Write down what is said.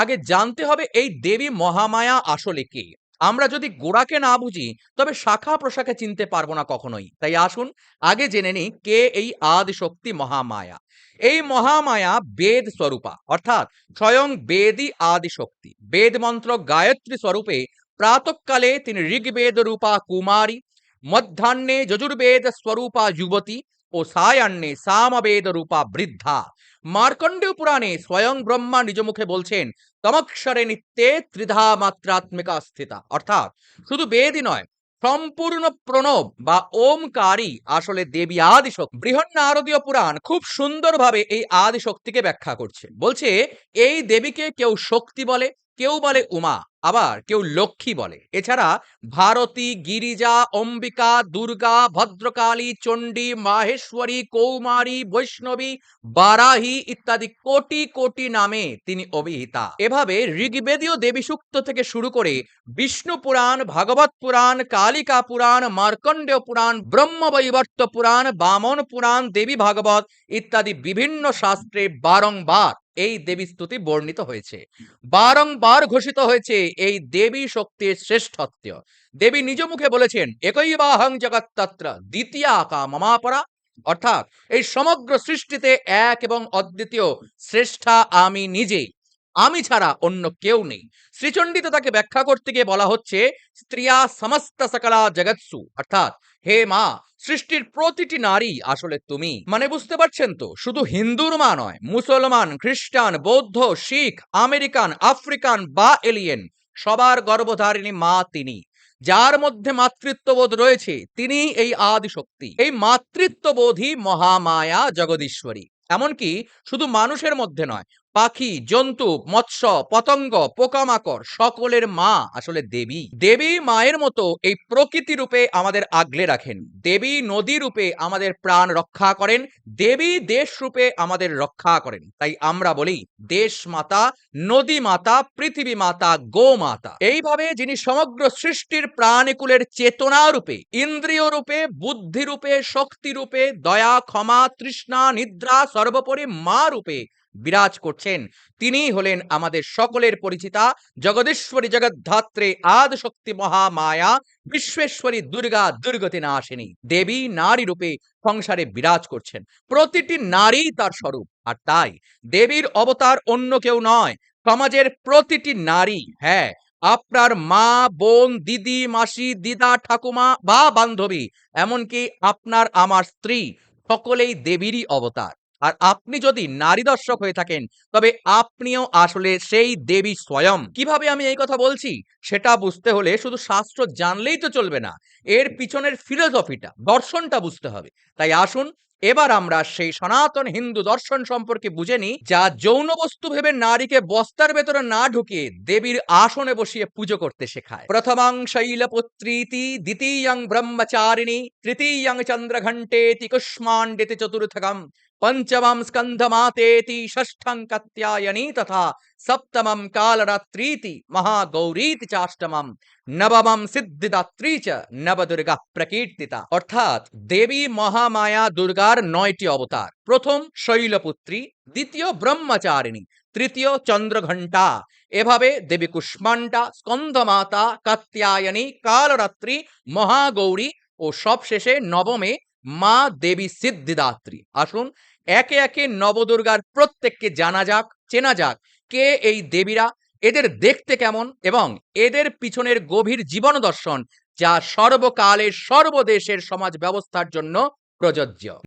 আগে জানতে হবে এই দেবী মহামায়া আসলে কে। আমরা যদি গোড়াকে না বুঝি, তবে শাখা প্রশাখা চিনতে পারব না কখনোই। তাই আসুন, আগে জেনে নিই কে এই আদি শক্তি মহামায়া। এই মহামায়া বেদ স্বরূপা, অর্থাৎ স্বয়ং বেদই আদি শক্তি বেদ মন্ত্র গায়ত্রী স্বরূপে প্রাতকালে তিনি ঋগ্বেদ রূপা কুমারী, মধ্যাহ্নে যজুর্বেদ স্বরূপা যুবতী ও সায়ান্নে সামবেদ রূপা বৃদ্ধা। মার্কণ্ডেয় পুরাণে স্বয়ং ব্রহ্মা নিজ মুখে বলছেন, তমক্ষরে নিত্যে ত্রিধা মাত্রাত্মিকা স্থিতা। অর্থাৎ শুধু বেদই নয়, সম্পূর্ণ প্রণব বা ওমকারী আসলে দেবী আদিশক্তি বৃহৎ নারদীয় পুরাণ খুব সুন্দরভাবে এই আদিশক্তিকে ব্যাখ্যা করছে। বলছে, এই দেবীকে কেউ শক্তি বলে কেউ বলে উমা, আবার কেউ লক্ষ্মী বলে। এছাড়া ভারতী, গিরিজা, অম্বিকা, দুর্গা, ভদ্রকালী, চণ্ডী, মাহেশ্বরী, কৌমারী, বৈষ্ণবী, বারাহি ইত্যাদি কোটি কোটি নামে তিনি অভিহিতা। এভাবে ঋগ্বেদীয় দেবী সূক্ত থেকে শুরু করে বিষ্ণু পুরাণ, ভাগবত পুরাণ, কালিকা পুরাণ, মার্কণ্ডেয় পুরাণ, ব্রহ্মবৈবর্ত পুরাণ, বামন পুরাণ, দেবী ভাগবত ইত্যাদি বিভিন্ন শাস্ত্রে বারংবার এই দেবী স্তুতি বর্ণিত হয়েছে। বারংবার ঘোষিত হয়েছে এই দেবী শক্তির শ্রেষ্ঠত্ব। দেবী নিজ মুখে বলেছেন, একই বাহং জগত্তত্র দ্বিতীয় কা মমাপরা। অর্থাৎ এই সমগ্র সৃষ্টিতে এক এবং অদ্বিতীয় শ্রেষ্ঠা আমি নিজেই। আমি ছাড়া অন্য কেউ নেই। শ্রীচণ্ডীতে তাকে ব্যাখ্যা করতে গিয়ে বলা হচ্ছে, স্ত্রিয়া সমস্ত সকলা জগৎসু, অর্থাৎ, হে মা, সৃষ্টির প্রতিটি নারী আসলে তুমি। মানে বুঝতে পারছেন তো? শুধু হিন্দুর মা নয়, মুসলমান, খ্রিস্টান, বৌদ্ধ, শিখ, আমেরিকান, আফ্রিকান বা এলিয়েন, সবার গর্ভধারিণী মা তিনি। যার মধ্যে মাতৃত্ববোধ রয়েছে তিনি এই আদি শক্তি এই মাতৃত্ববোধই মহামায়া জগদীশ্বরী। এমনকি শুধু মানুষের মধ্যে নয় পাখি, জন্তু, মৎস্য, পতঙ্গ, পোকামাকড়, সকলের মা আসলে দেবী। দেবী মায়ের মতো এই প্রকৃতি রূপে আমাদের আগলে রাখেন। দেবী নদী রূপে আমাদের প্রাণ রক্ষা করেন। দেবী দেশ রূপে আমাদের রক্ষা করেন। তাই আমরা বলি, দেশ মাতা, নদী মাতা, পৃথিবী মাতা, গো মাতা। এইভাবে যিনি সমগ্র সৃষ্টির প্রাণীকুলের চেতনা রূপে, ইন্দ্রিয় রূপে, বুদ্ধি রূপে, শক্তি রূপে, দয়া, ক্ষমা, তৃষ্ণা, নিদ্রা, সর্বোপরি মা রূপে বিরাজ করছেন। তিনিই হলেন আমাদের সকলের পরিচিতা। জগদীশ্বরী জগদ্ধাত্রে আদ শক্তি মহামায়া। বিশ্বেশ্বরী দুর্গা দুর্গতি না আসেনি দেবী নারী রূপে সংসারে বিরাজ করছেন। প্রতিটি নারী তার স্বরূপ। আর তাই দেবীর অবতার অন্য কেউ নয়, সমাজের প্রতিটি নারী। হ্যাঁ আপনার মা, বোন, দিদি, মাসি, দিদা, ঠাকুমা বা বান্ধবী, এমনকি আপনার আমার স্ত্রী, সকলেই দেবীরই অবতার। আর আপনি যদি নারী দর্শক হয়ে থাকেন, তবে আপনিও আসলে সেই দেবী স্বয়ং। কীভাবে আমি এই কথা বলছি? সেটা বুঝতে হলে শুধু শাস্ত্র জানলেই তো চলবে না, এর পিছনের ফিলোসফিটা দর্শনটা বুঝতে হবে। তাই আসুন, এবার আমরা সেই সনাতন হিন্দু দর্শন সম্পর্কে বুঝে নিই, যা যৌন বস্তু ভেবে নারীকে বস্তার ভেতরে না ঢুকিয়ে দেবীর আসনে বসিয়ে পুজো করতে শেখায়। প্রথমাং শৈলপুত্রীতি, দ্বিতীয়ং ব্রহ্মচারিণী, তৃতীয়ং চন্দ্রঘণ্টেতি কুষ্মাণ্ডিতি চতুর্থকম। পঞ্চমম স্কন্ধমাতেতি ষষ্ঠং কাত্যায়নী তথা সপ্তমম কালরাত্রীতি মহাগৌরীতি চাষ্টমম নবমম সিদ্ধিদাত্রী চ নবদুর্গা প্রকীর্তিতা অর্থাৎ দেবী মহামায়া দুর্গার নয়টি অবতার প্রথম শৈলপুত্রী দ্বিতীয় ব্রহ্মচারিণী তৃতীয় চন্দ্রঘণ্টা এভাবে দেবী কুষ্মাণ্ডা স্কন্দমাতা কাত্যায়নী কালরাত্রি মহাগৌরী ও সবশেষে নবমে মা দেবী সিদ্ধিদাত্রী আসুন একে একে নবদুর্গার প্রত্যেককে জানা যাক, চেনা যাক কে এই দেবীরা, এদের দেখতে কেমন এবং এদের পিছনের গভীর জীবন দর্শন যা সর্বকালের সর্বদেশের সমাজ ব্যবস্থার জন্য প্রযোজ্য।